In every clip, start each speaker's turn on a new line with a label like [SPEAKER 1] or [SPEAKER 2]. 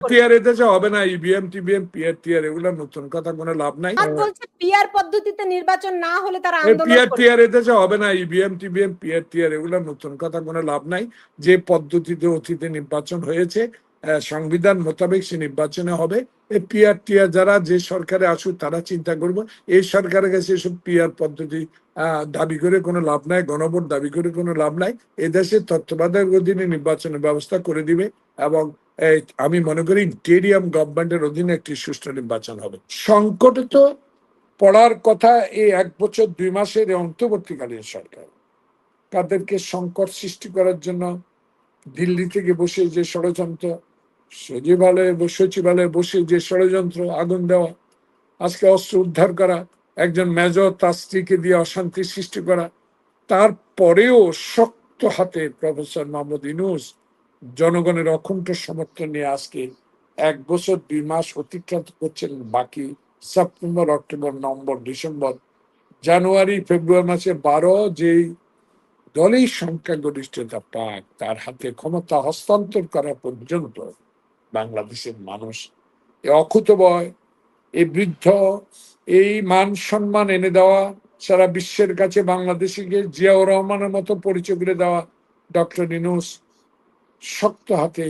[SPEAKER 1] TR এদেশে হবে না ইভিএম টিভিএম পিআর টিআর এগুলো নতুন কথা কোনো লাভ নাই।
[SPEAKER 2] আর বলছে পিআর পদ্ধতিতে নির্বাচন না হলে তারা আন্দোলন
[SPEAKER 1] হবে না ইভিএম টিভিএম পিআর টিআর এগুলো নতুন কথা কোনো লাভ নাই। যে পদ্ধতিতে অতীতে নির্বাচন হয়েছে সংবিধান মোতাবেক সে নির্বাচনে হবে। এই পিআর টিআর যারা যে সরকারে আসুক তারা চিন্তা করব এই সরকারের কাছে এসব পিআর পদ্ধতি দাবি করে কোনো লাভ নাই গণভোট দাবি করে কোনো লাভ নাই। এদেশে তত্ত্বাবধায়ক অধীনে নির্বাচনের ব্যবস্থা করে দিবে এবং আমি মনে করি ইন্টেরিয়াম গভর্নমেন্টের অধীনে একটি সুষ্ঠু নির্বাচন হবে। সংকটে তো পড়ার কথা এই এক বছর, দুই মাসের অন্তর্বর্তীকালীন সরকার। তাদেরকে সংকট সৃষ্টি করার জন্য দিল্লি থেকে বসে যে ষড়যন্ত্র, সচিবালয়ে সচিবালয়ে বসে যে ষড়যন্ত্র, আগুন দেওয়া, আজকে অস্ত্র উদ্ধার করা, একজন মেজর তার স্ত্রীকে দিয়ে অশান্তি সৃষ্টি করা, তারপরেও শক্ত হাতে প্রফেসর মোহাম্মদ ইনুস জনগণের অকুণ্ঠ সমর্থন নিয়ে আজকে এক বছর, দুই মাস অতিক্রান্ত করছেন বাকি সেপ্টেম্বর, অক্টোবর, নভেম্বর, ডিসেম্বর, জানুয়ারি, ফেব্রুয়ারি মাসে বারো যেই দলেই সংখ্যাগরিষ্ঠতা পাক, তার হাতে ক্ষমতা হস্তান্তর করা পর্যন্ত বাংলাদেশের মানুষ এই অকুতবয় এই বৃদ্ধ, এই মান সম্মান এনে দেওয়া, সারা বিশ্বের কাছে বাংলাদেশিকে জিয়াউর রহমানের মতো পরিচয় করে দেওয়া ডক্টর ইনুস শক্ত হাতে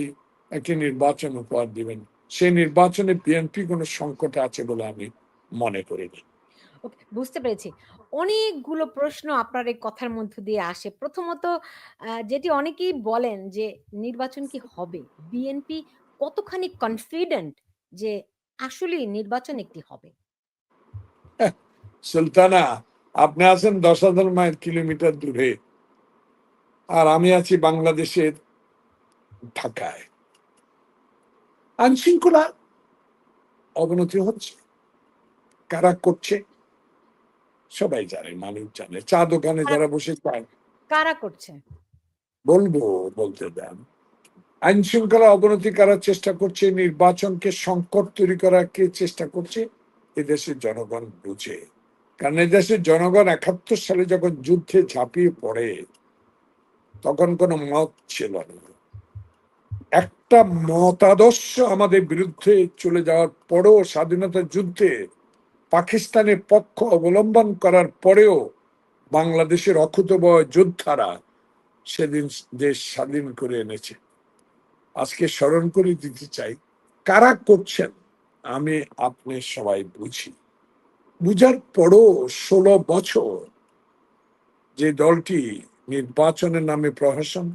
[SPEAKER 1] একটি নির্বাচন উপহার দিবেন। সেই নির্বাচনে বিএনপি কোনো সংকটে আছে বলে আমি মনে করি না।
[SPEAKER 2] বুঝতে পেরেছি। অনেকগুলো প্রশ্ন আপনার এই কথার মধ্য দিয়ে আসে। প্রথমত যেটি অনেকেই বলেন যে নির্বাচন কি হবে? বিএনপি কতখানি কনফিডেন্ট যে আসলে নির্বাচন একটি হবে?
[SPEAKER 1] সুলতানা আপনি আছেন দশ হাজার মাইল কিলোমিটার দূরে। আর আমি আছি বাংলাদেশের ঢাকায়। আইন শৃঙ্খলা অবনতি হচ্ছে। কারা করছে? সবাই জানে মানুষ জানে। চা দোকানে যারা বসে চায়।
[SPEAKER 2] কারা করছে?
[SPEAKER 1] বলব বলতে দেন। আইন শৃঙ্খলা অবনতি করার চেষ্টা করছে? নির্বাচনকে সংকট তৈরি করার কে চেষ্টা করছে? এদেশের জনগণ বুঝে। কারণ এদেশের জনগণ একাত্তর সালে যখন যুদ্ধে ঝাঁপিয়ে পড়ে তখন কোনো মত ছিল না। একটা মতাদর্শ আমাদের বিরুদ্ধে চলে যাওয়ার পরেও স্বাধীনতা যুদ্ধে পাকিস্তানের পক্ষ অবলম্বন করার পরেও বাংলাদেশের অকুতবয় যোদ্ধারা সেদিন দেশ স্বাধীন করে এনেছে। আজকে স্মরণ করে দিতে চাই, কারা করছেন আমি আপনি সবাই বুঝি। বুঝার পরও ষোলো বছর যে দলটি নির্বাচনের নামে প্রহসন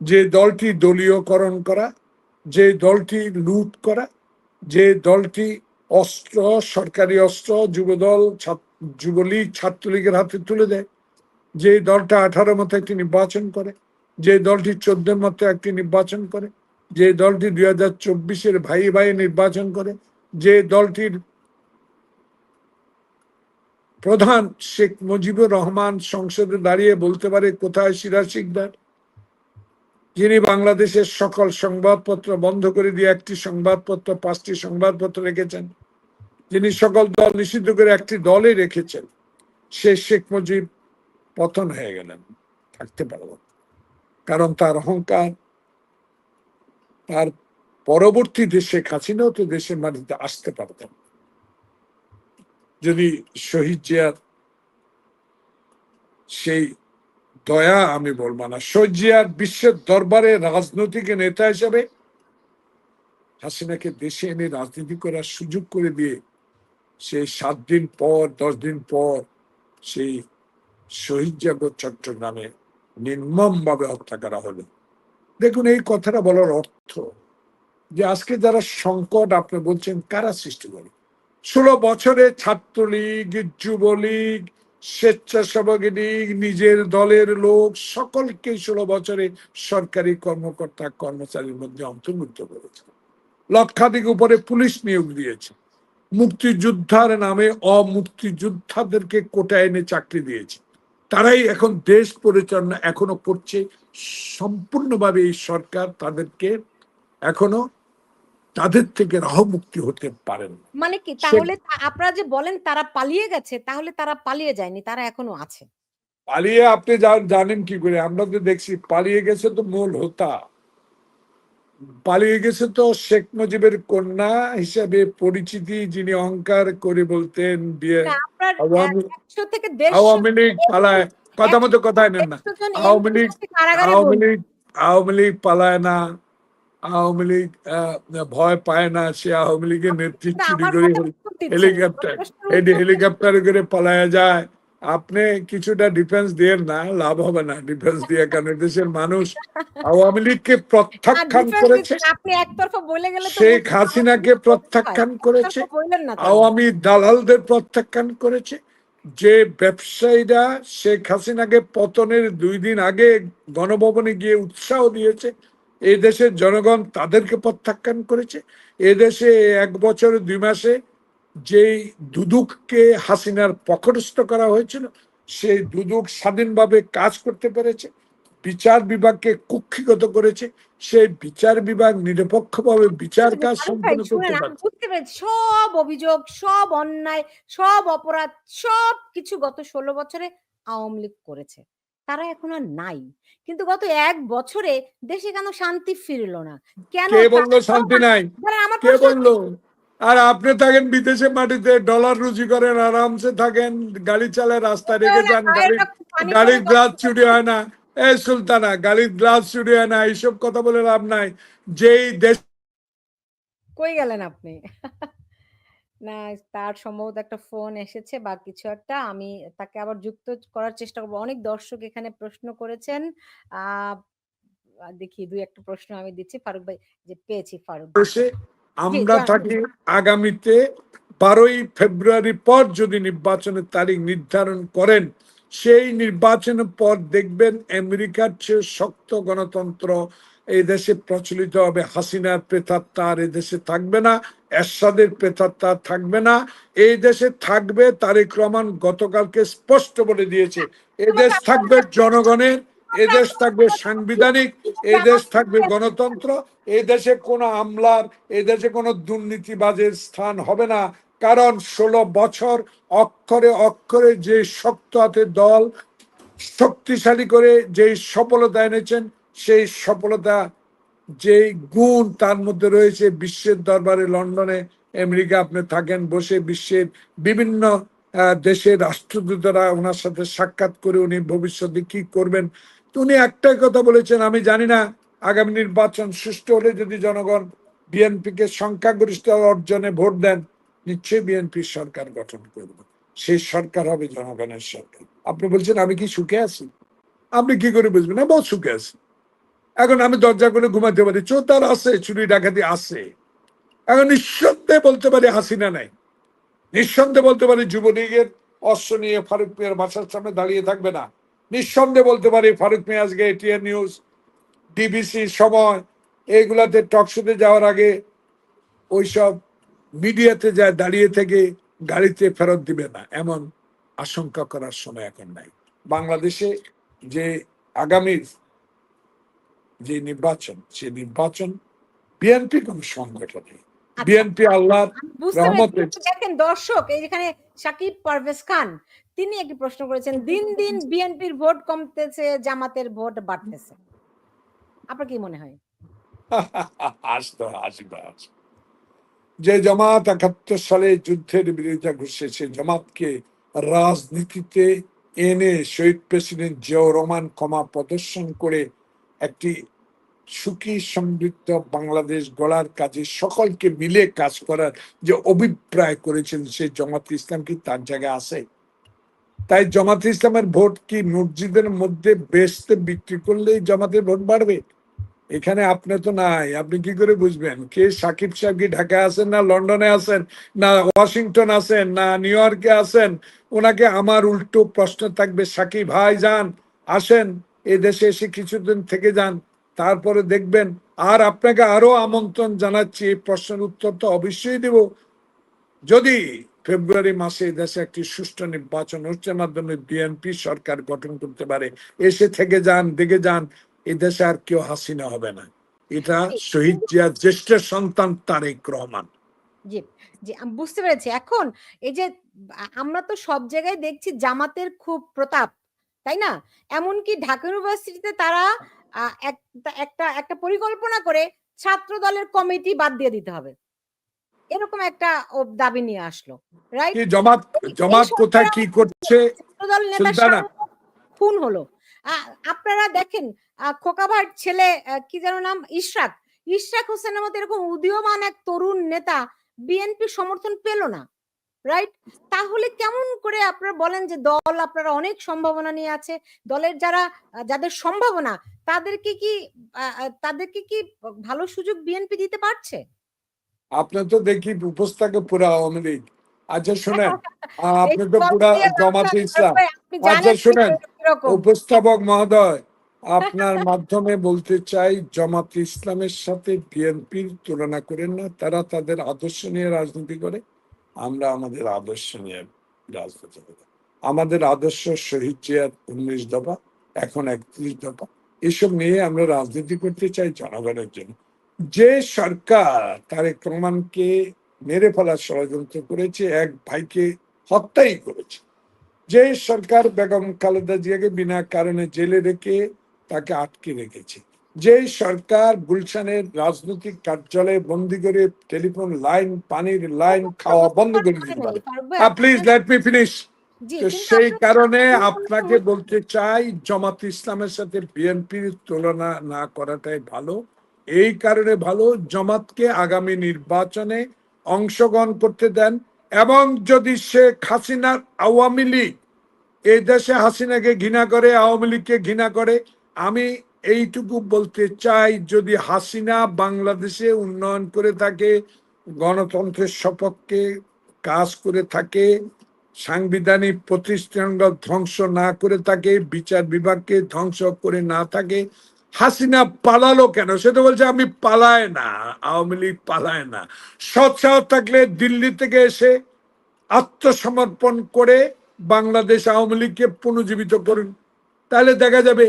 [SPEAKER 1] যে দলটি দলীয়করণ করা, যে দলটি লুট করা, যে দলটি অস্ত্র, সরকারি অস্ত্র, যুবদল যুবলীগ, ছাত্রলীগের হাতে তুলে দেয়। যে দলটা আঠারো মতো একটি নির্বাচন করে, যে দলটি চোদ্দের মতো একটি নির্বাচন করে, যে দলটি দুই হাজার চব্বিশের ভাই ভাই নির্বাচন করে, যে দলটির প্রধান শেখ মুজিবুর রহমান সংসদে দাঁড়িয়ে বলতে পারে, কোথায় সিরাজ শিকদার? যিনি বাংলাদেশের সকল সংবাদপত্র বন্ধ করে দিয়ে একটি সংবাদপত্র, পাঁচটি সংবাদপত্র রেখেছেন, যিনি সকল দল নিষিদ্ধ করে একটি দলে রেখেছেন, সে শেখ মুজিব পতন হয়ে গেলেন, থাকতে পারব কারণ তার অহংকার, তার পরবর্তী দেশে হাসিনাও তো দেশের মাটিতে আসতে পারতেন যদি শহীদ জিয়ার সেই দয়া আমি বলব না। শহীদ জিয়ার বিশ্বের দরবারে রাজনৈতিক নেতা হিসেবে হাসিনাকে দেশে এনে রাজনীতি করার সুযোগ করে দিয়ে সেই সাত দিন পর, দশ দিন পর সেই শহীদ জাগর চট্টগ্রামে নির্মম ভাবে হত্যা করা হলো। দেখুন, এই কথাটা বলার অর্থ যে আজকে যারা সংকট আপনি বলছেন, কারা সৃষ্টি করে? ষোলো বছরে ছাত্রলীগ, যুবলীগ স্বেচ্ছাসেবক নিজের দলের লোক, সকলকে ষোলো বছরে সরকারি কর্মকর্তা, কর্মচারীর মধ্যে অন্তর্ভুক্ত করেছে। লক্ষাধিক উপরে পুলিশ নিয়োগ দিয়েছে। মুক্তিযোদ্ধার নামে অমুক্তিযোদ্ধাদেরকে কোটা এনে চাকরি দিয়েছে। তারাই এখন দেশ পরিচালনা এখনও করছে। সম্পূর্ণভাবে এই সরকার তাদেরকে এখনও তাদের থেকে রাহ মুক্তি হতে পারেন
[SPEAKER 2] মানে কি? তাহলে আপনারা যে বলেন তারা পালিয়ে গেছে তাহলে তারা পালিয়ে যায়নি তারা এখনও আছে।
[SPEAKER 1] পালিয়ে আপনি জানেন কি করে? আমরা তো দেখছি পালিয়ে গেছে তো মূল হোতা। পালিয়ে গেছে তো শেখ মুজিবের কন্যা হিসেবে পরিচিতি যিনি অহংকার করে বলতেন বিয়ে আওয়ামী লীগ পালায়। কথা মতো কথাই নেন না। আওয়ামী লীগ আওয়ামী লীগ আওয়ামী লীগ পালায় না। আওয়ামী লীগ ভয় পায় না সে আওয়ামী লীগের নেতৃত্ব করে। হেলিকপ্টার করে পালায়া যায় আপনি কিছুটা ডিফেন্স দিয়ে না লাভ হবে না ডিফেন্স দিয়ে কারণ দেশের মানুষ আওয়ামী লীগকে প্রত্যাখ্যান করেছে শেখ। হাসিনাকে প্রত্যাখ্যান করেছে? আওয়ামী দালালদের প্রত্যাখ্যান করেছে যে ব্যবসায়ীরা শেখ হাসিনাকে পতনের দুই দিন আগে গণভবনে গিয়ে উৎসাহ দিয়েছে এই দেশের জনগণ তাদেরকে প্রত্যাখ্যান করেছে। এদেশে এক বছর দুই মাসে যেই দুদুককে হাসিনার পকটস্থ করা হয়েছিল সেই দুদুক স্বাধীনভাবে কাজ করতে পেরেছে বিচার বিভাগকে কুক্ষিগত করেছে সেই বিচার বিভাগ নিরপেক্ষভাবে বিচার কাজ সম্পন্ন করতে
[SPEAKER 2] বুঝতে পেরেছি সব অভিযোগ সব অন্যায় সব অপরাধ সব কিছু গত ষোলো বছরে আওয়ামী লীগ করেছে। তারা এখন আর নাই। কিন্তু গত এক বছরে দেশে কেন শান্তি ফিরলো না? কেন
[SPEAKER 1] কে বলল শান্তি নাই? কে বলল? আর আপনি থাকেন বিদেশে মাটিতে ডলার রুজি করেন আরামসে থাকেন গাড়ি চালায় রাস্তা রেখে যান গাড়ির গ্লাস চুরি হয় না। এ সুলতানা গাড়ির গ্লাস চুরি হয় না এইসব কথা বলে লাভ নাই। যেই দেশ
[SPEAKER 2] কই গেলেন আপনি? না তার সম্ভবত একটা ফোন এসেছে বা কিছু একটা। আমি তাকে আবার যুক্ত করার চেষ্টা করব। অনেক দর্শক এখানে প্রশ্ন করেছেন। আহ দেখি দুই একটা প্রশ্ন আমি দিচ্ছি। ফারুক ভাই যে পেয়েছি ফারুক।
[SPEAKER 1] আমরা থাকি আগামীতে বারোই ফেব্রুয়ারি পর যদি নির্বাচনের তারিখ নির্ধারণ করেন সেই নির্বাচনের পর দেখবেন আমেরিকার চেয়ে শক্ত গণতন্ত্র এই দেশে প্রচলিত হবে হাসিনার প্রেতাত্মা আর দেশে থাকবে না, এরশাদের প্রেতাত্মা থাকবে না। এই দেশে থাকবে তারেক রহমান গতকালকে স্পষ্ট বলে দিয়েছে এদেশ থাকবে জনগণের এদেশ থাকবে সাংবিধানিক এই দেশ থাকবে গণতন্ত্র এই দেশে কোনো আমলার এই দেশে কোনো দুর্নীতিবাজের স্থান হবে না। কারণ ষোলো বছর অক্ষরে অক্ষরে যে শক্ত হাতের দল শক্তিশালী করে যে সফলতা এনেছেন সেই সফলতা যে গুণ তার মধ্যে রয়েছে বিশ্বের দরবারে, লন্ডনে, আমেরিকা আপনি থাকেন, বসে বিশ্বের বিভিন্ন দেশের রাষ্ট্রদূতরা ওনার সাথে সাক্ষাৎ করে উনি ভবিষ্যতে কি করবেন। উনি একটাই কথা বলেছেন, আমি জানি না, আগামী নির্বাচন সুষ্ঠু হলে যদি জনগণ বিএনপিকে সংখ্যাগরিষ্ঠ অর্জনে ভোট দেন, নিশ্চয়ই বিএনপি সরকার গঠন করবে। সেই সরকার হবে জনগণের সরকার। আপনি বলছেন, আমি কি সুখে আছি? আপনি কি করে বুঝবেন? না বহুত সুখে আছি। এখন আমি দরজা করে ঘুমাতে পারি চোতার আছে, চুরি ডাকাতি আছে। এখন নিঃসন্দেহে বলতে পারি হাসিনা নাই। নিঃসন্দেহে বলতে পারি যুবলীগের অস্ত্র নিয়ে ফারুক মিয়ার বাসার সামনে দাঁড়িয়ে থাকবে না। নিঃসন্দেহে বলতে পারি ফারুক মিয়া আজকে এটিএন নিউজ ডিবিসি সময়, এইগুলাতে টকশোতে যাওয়ার আগে ওইসব মিডিয়াতে যায়, দাঁড়িয়ে থেকে গাড়িতে ফেরত দিবে না। এমন আশঙ্কা করার সময় এখন নাই। বাংলাদেশে যে আগামীর যে নির্বাচন সে নির্বাচন বিএনপি কোন সংগঠন
[SPEAKER 2] আচ্ছা,
[SPEAKER 1] বিএনপি
[SPEAKER 2] বুঝতে
[SPEAKER 1] রহমতে-
[SPEAKER 2] পেরেছি দেখেন দর্শক এই যেখানে সাকিব পারভেজ খান তিনি একটি প্রশ্ন করেছেন দিন দিন বিএনপির ভোট কমতেছে জামাতের ভোট বাড়তেছে। আপনার কি মনে হয়?
[SPEAKER 1] আসতো আসবে। যে জামাত একাত্তর সালে যুদ্ধের বিরোধিতা ঘুষছে সে জামাতকে রাজনীতিতে এনে শহীদ প্রেসিডেন্ট জিয়াউর রহমান ক্ষমা প্রদর্শন করে একটি সুখী, সমৃদ্ধ বাংলাদেশ গড়ার কাজে সকলকে মিলে কাজ করার যে অভিপ্রায় করেছেন সে জামাত ইসলাম কি তার জায়গায় আছে? তাই জামাত ইসলামের ভোট কি মসজিদের মধ্যে বেচতে বিক্রি করলেই জামাতের ভোট বাড়বে? এখানে আপনি তো নাই, আপনি কি করে বুঝবেন? কে সাকিব সাহেব কি ঢাকায় আছেন না লন্ডনে আছেন, না ওয়াশিংটন আছেন, না নিউ ইয়র্কে আছেন? ওনাকে আমার উল্টো প্রশ্ন থাকবে, সাকিব ভাই যান, আসেন। এই দেশে এসে কিছুদিন থেকে যান তারপরে দেখবেন আর আপনাকে আরও আমন্ত্রণ জানাচ্ছি এই প্রশ্নের উত্তর তো অবশ্যই দেব। যদি ফেব্রুয়ারি মাসে দেশে একটি সুষ্ঠু নির্বাচন হচ্ছে মাধ্যমে বিএনপি সরকার গঠন করতে পারে এসে থেকে যান দেখে যান এই দেশে আর কেউ হাসিনা হবে না। এটা শহীদ জিয়ার জ্যেষ্ঠ সন্তান তারেক রহমান।
[SPEAKER 2] জি জি বুঝতে পেরেছি। এখন এই যে আমরা তো সব জায়গায় দেখছি জামাতের খুব প্রতাপ। তাই না? এমনকি ঢাকা ইউনিভার্সিটিতে তারা একটা একটা পরিকল্পনা করে ছাত্র দলের কমিটি বাদ দিয়ে দিতে হবে। এরকম একটা দাবি নিয়ে আসলো রাইট
[SPEAKER 1] জমাত জমাত কোথায় কি করছে? সুলতানা।
[SPEAKER 2] সামনে খুন হলো। আপনারা দেখেন আ, খোকা ছেলে কি যেন নাম? ইশরাক। ইশরাক হোসেনের মতো এরকম উদীয়মান এক তরুণ নেতা বিএনপি সমর্থন পেল না। রাইট তাহলে কেমন করে আপনারা বলেন যে দল আপনারা অনেক সম্ভাবনা নিয়ে আছে দলের যারা যাদের সম্ভাবনা তাদেরকে কি তাদেরকে কি ভালো সুযোগ বিএনপি দিতে পারছে?
[SPEAKER 1] আপনার তো দেখি উপস্থাকে পুরো আওয়ামী লীগ। আচ্ছা শোনেন আপনি তো পুরা জামাতে ইসলাম আচ্ছা, শুনেন, উপস্থাপক মহোদয় আপনার মাধ্যমে বলতে চাই জামাত ইসলামের সাথে বিএনপির তুলনা করেন না তারা তাদের আদর্শ নিয়ে রাজনীতি করে। আমরা আমাদের আদর্শ নিয়ে রাজনীতি করি আমাদের আদর্শ শহীদ চেয়ার উনিশ দফা, এখন একত্রিশ দফা। এসব নিয়ে আমরা রাজনীতি করতে চাই জনগণের জন্য। যে সরকার তারেক রহমানকে মেরে ফেলার ষড়যন্ত্র করেছে, এক ভাইকে হত্যাই করেছে। যে সরকার বেগম খালেদা জিয়াকে বিনা কারণে জেলে রেখে তাকে আটকে রেখেছে যে সরকার গুলশানের রাজনৈতিক কার্যালয়ে বন্দি করে টেলিফোন লাইন পানির লাইন খাওয়া বন্ধ করে দিতে পারে। প্লিজ লেট মি ফিনিশ সেই কারণে আপনাকে বলতে চাই জামাত ইসলামের সাথে বিএনপির তুলনা না করাটাই ভালো। এই কারণে ভালো জামাতকে আগামী নির্বাচনে অংশগ্রহণ করতে দেন এবং যদি শেখ হাসিনার আওয়ামী লীগ এই দেশে হাসিনাকে ঘৃণা করে আওয়ামী লীগকে ঘৃণা করে আমি এইটুকু বলতে চাই, যদি হাসিনা বাংলাদেশে উন্নয়ন করে থাকে, গণতন্ত্রের সপক্ষে কাজ করে থাকে, সাংবিধানিক প্রতিষ্ঠানগুলো ধ্বংস না করে থাকে, বিচার বিভাগকে ধ্বংস করে না থাকে, হাসিনা পালালো কেন? সে তো বলছে, আমি পালায় না, আওয়ামী লীগ পালায় না। সৎসাহ থাকলে দিল্লি থেকে এসে আত্মসমর্পণ করে বাংলাদেশ আওয়ামী লীগকে পুনর্জীবিত করুন। তাহলে দেখা যাবে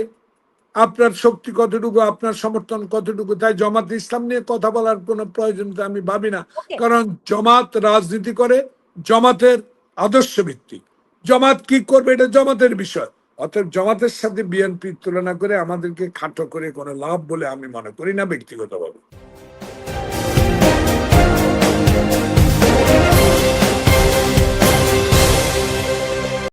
[SPEAKER 1] আপনার শক্তি কতটুকু আপনার সমর্থন কতটুকু তাই জমাত ইসলাম নিয়ে কথা বলার কোনো প্রয়োজন আমি ভাবি না। কারণ জমাত রাজনীতি করে জমাতের আদর্শ ভিত্তিক। জমাত কি করবে এটা জমাতের বিষয়। অর্থাৎ জমাতের সাথে বিএনপি তুলনা করে আমাদেরকে খাটো করে কোনো লাভ বলে আমি মনে করি না ব্যক্তিগতভাবে।